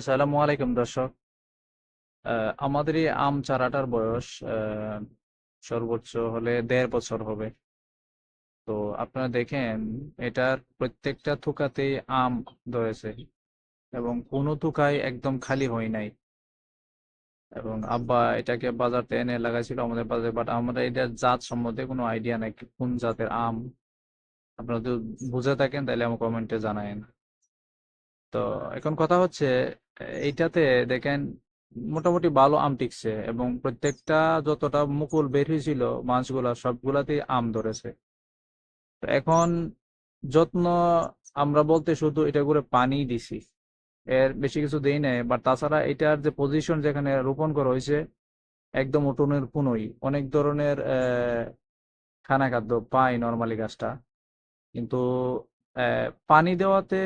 আসসালামু আলাইকুম দর্শক। আমাদের এই আম চারাটার বয়স সর্বোচ্চ হলে দেড় বছর হবে। তো আপনারা দেখেন, এটার প্রত্যেকটা থুকাতেই আম ধরেছে এবং কোনো থুকাই একদম খালি হয় নাই। এবং আব্বা এটাকে বাজারতে এনে লাগাইছিল আমাদের বাজারে বাট আমরা এটার জাত সম্বন্ধে কোনো আইডিয়া নাই কোন জাতের আম। আপনারা যদি বুঝে থাকেন, তাহলে আমার কমেন্টে জানায়েন। তো এখন কথা হচ্ছে এইটাতে দেখেন মোটামুটি ভালো আম টিকছে এবং প্রত্যেকটা যতটা মুকুল বের হয়েছিল মাছগুলা সবগুলাতেই আম ধরেছে। তো এখন যত্ন আমরা বলতে শুধু এটা করে পানি দিছি। এর বেশি কিছু দেই নাই বাট তাছাড়া এটার যে পজিশন যেখানে রোপণ করা হয়েছে একদম উঠোনের কোনোই। অনেক ধরনের খানা খাদ্য পায় নর্মালি গাছটা। কিন্তু পানি দেওয়াতে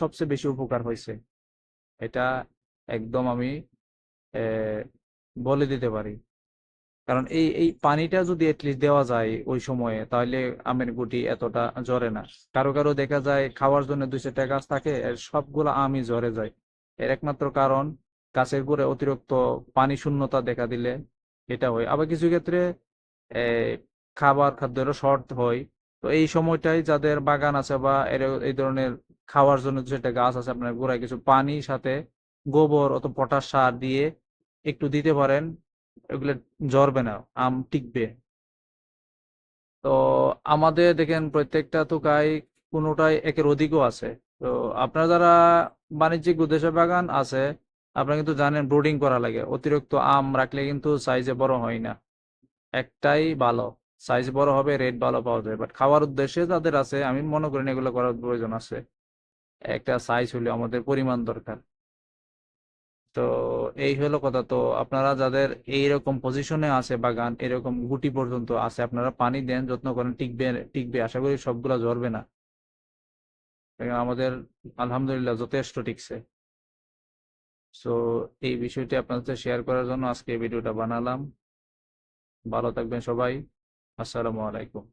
সবচেয়ে বেশি উপকার হয়েছে। এটা একদম আমি বলে দিতে পারি। কারণ এই এই পানিটা যদি এটলিস্ট দেওয়া যায় ওই সময়ে, তাহলে আমের গুটি এতটা ঝরে না। কারও কারও দেখা যায় খাওয়ার জন্য দুই চারটা গাছ থাকে সবগুলো আমই ঝরে যায়। এর একমাত্র কারণ গাছের গোড়ে অতিরিক্ত পানি শূন্যতা দেখা দিলে এটা হয়। আবার কিছু ক্ষেত্রে খাবার খাদ্যেরও শর্ট হয়। তো এই সময়টাই যাদের বাগান আছে বা এই ধরনের খাওয়ার জন্য যেটা গাছ আছে, আপনার গোড়ায় কিছু পানি, সাথে গোবর অত পটাশ সার দিয়ে একটু দিতে পারেন, এগুলো ঝরবে না, আম টিকবে। তো আমাদের দেখেন প্রত্যেকটা থোকায় কোনোটাই একের অধিকও আছে। তো আপনারা যারা বাণিজ্যিক উদ্দেশ্যে বাগান আছে, আপনারা কিন্তু জানেন ব্রুডিং করা লাগে, অতিরিক্ত আম রাখলে কিন্তু সাইজে বড় হয় না। একটাই ভালো। সাইজ বড় হবে রেট ভালো পাওয়া যায়। বাট খাওয়ার উদ্দেশ্যে যাদের আছে, আমি মনে করি এগুলো করার প্রয়োজন আছে। একটা সাইজ হলে আমাদের পরিমাণ দরকার। তো এই হলো কথা। তো আপনারা যাদের এইরকম পজিশনে আছে বাগান, এরকম গুটি পর্যন্ত আছে, আপনারা পানি দেন, যত্ন করেন, টিকবে টিকবে। আশা করি সবগুলা ঝরবে না। আমাদের আলহামদুলিল্লাহ যথেষ্ট টিকছে। সো এই বিষয়টি আপনাদের শেয়ার করার জন্য আজকে ভিডিওটা বানালাম। ভালো থাকবেন সবাই। আসসালামু আলাইকুম।